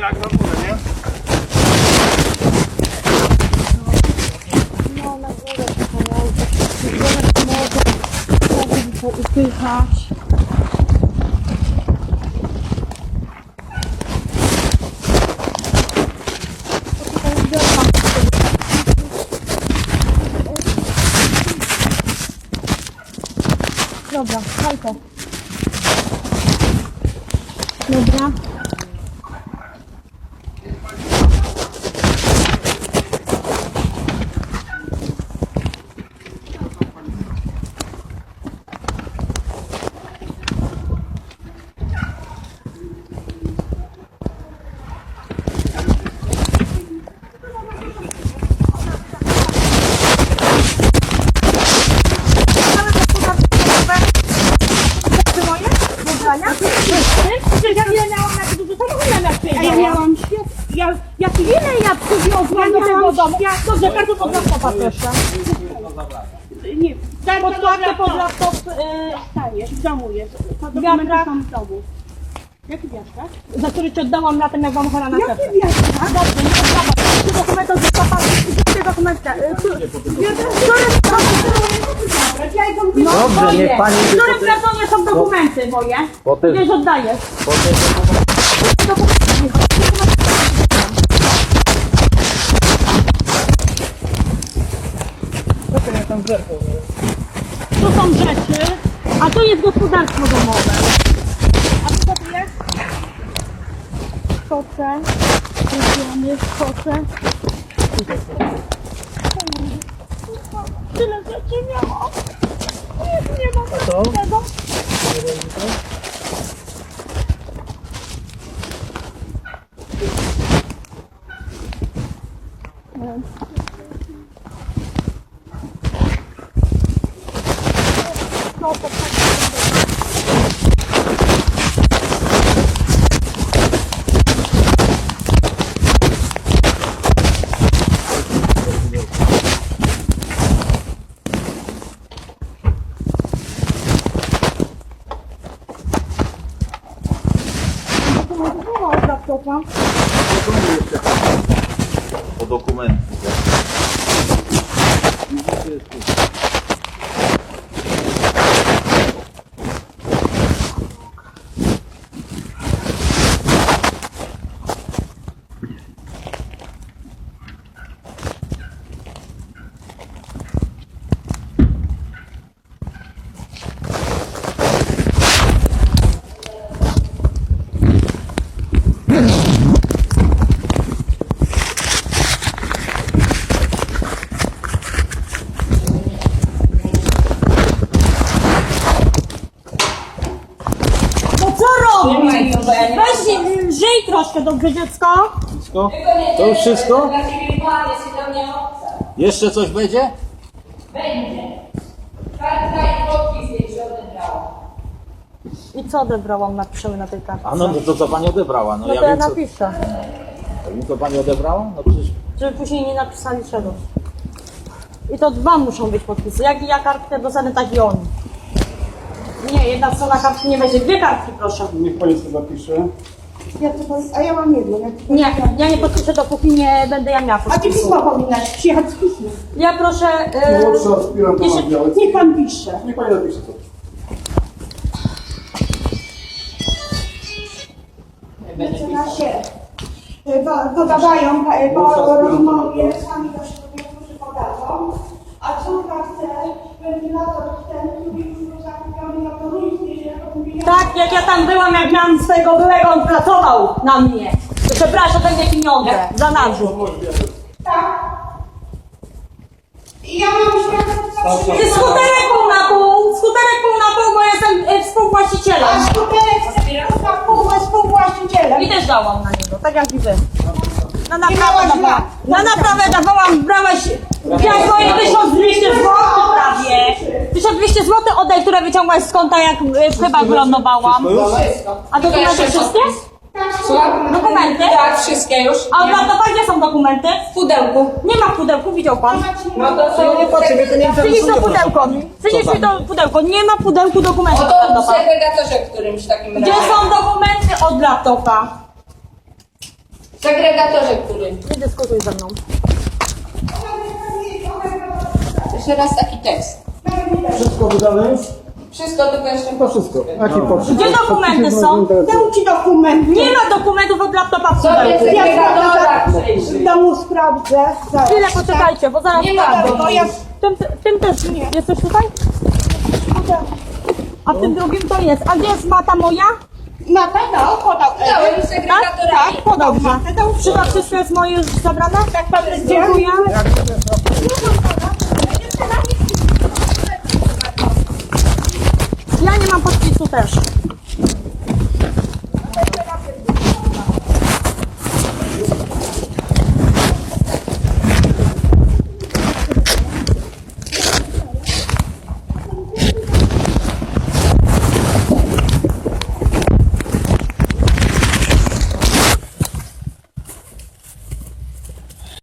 jak na górę, nie? Na górę pomogę. Górę pomogę. Mogę to. Dobra, fajko. Dobra. Domu? Dobrze, kartę pod laptopa proszę. nie, daj pod Podkładkę pod laptop. y, Dajesz, w domu jest. Dokumenty są w domu. Jaki wiatrak? za który ci oddałam latem, jak wam chora na serce. Jaki wiatrak? Dobrze, nie oddawam. Trzy dokumenty z laptopa, trzy dokumenty. No, Dobrze, niech pani W którym kartonie są dokumenty moje? Potem- Gdzieś Tu są rzeczy, a to jest gospodarstwo domowe. A co to jest? Koce, robiony, koce. Tyle rzeczy miałam. Nie, nie mam co? tego. No, to dokumentowa z laptopa. po dokumentu. No co robisz? Żyj troszkę, dobrze dziecko? Wszystko? To już wszystko? Jeszcze coś będzie? I co odebrałam, napiszemy na tej kartce. A no to co pani odebrała? No No ja to ja wiem co. napiszę, To co pani odebrała? No przecież żeby później nie napisali czegoś. I to dwa muszą być podpisy. Jak ja kartkę dostanę, tak i oni. Nie, jedna strona kartki nie będzie. Dwie kartki proszę. Niech pani sobie zapisze. Ja to, a ja mam. Ja to, Nie, ja nie podpiszę, dopóki nie będę ja miała a ty podpisu. pisma powinnaś przyjechać z pismem. Ja proszę... y, Młodsza aspirant jeszcze- na białe. Niech pan pisze. Niech pani napisze to. Mecenasie y, po- podawają e, po rozmowie, sami do siebie, którzy podadzą, a córka chce, wentylator ten, Tak, jak ja tam byłam, jak miałam swojego byłego, on pracował na mnie. Przepraszam, ode mnie pieniądze za nadzór. tak. I ja mam świadectwo, Ty skuterek pół na pół, skuterek pół na pół, bo jestem y, współwłaścicielem. a skuterek na pół współwłaścicielem. I też dałam na niego, tak jak i wy. Na naprawę. Na naprawę dawałam, brałaś, wziąłeś moje 1200 zł prawie. 1200 zł oddaj, które wyciągłaś z konta, jak y, w chyba wylądowałam. A dokumenty wszystkie? Dokumenty? Tak, wszystkie już. A w laptopach gdzie są dokumenty? W pudełku. Nie ma w pudełku, widział pan. No to są... Przynieś to pudełko. Przynieś mi to pudełko. Nie ma w pudełku dokumentów od Oto w laptopa. segregatorze którymś takim Gdzie razie. są dokumenty od laptopa? W segregatorze którym. Nie dyskutuj ze mną. Jeszcze raz taki tekst. Wszystko wydane już? Wszystko tylko jeszcze To wszystko. Jaki podpis? Gdzie dokumenty są? Dam ci dokumenty. Nie ma dokumentów od laptopa w Sobie pudełku. segregatora W domu sprawdzę. Zaraz. Chwilę poczekajcie, bo zaraz Nie ma ja Tym, tym też nie. Jesteś tutaj? A w tym drugim to jest. A gdzie jest mata moja? Mata dał, podał. Dałem Tak? segregatora. Tak, podał matę. Przyda wszystko jest moje już zabrane? Tak, pan Dziękuję.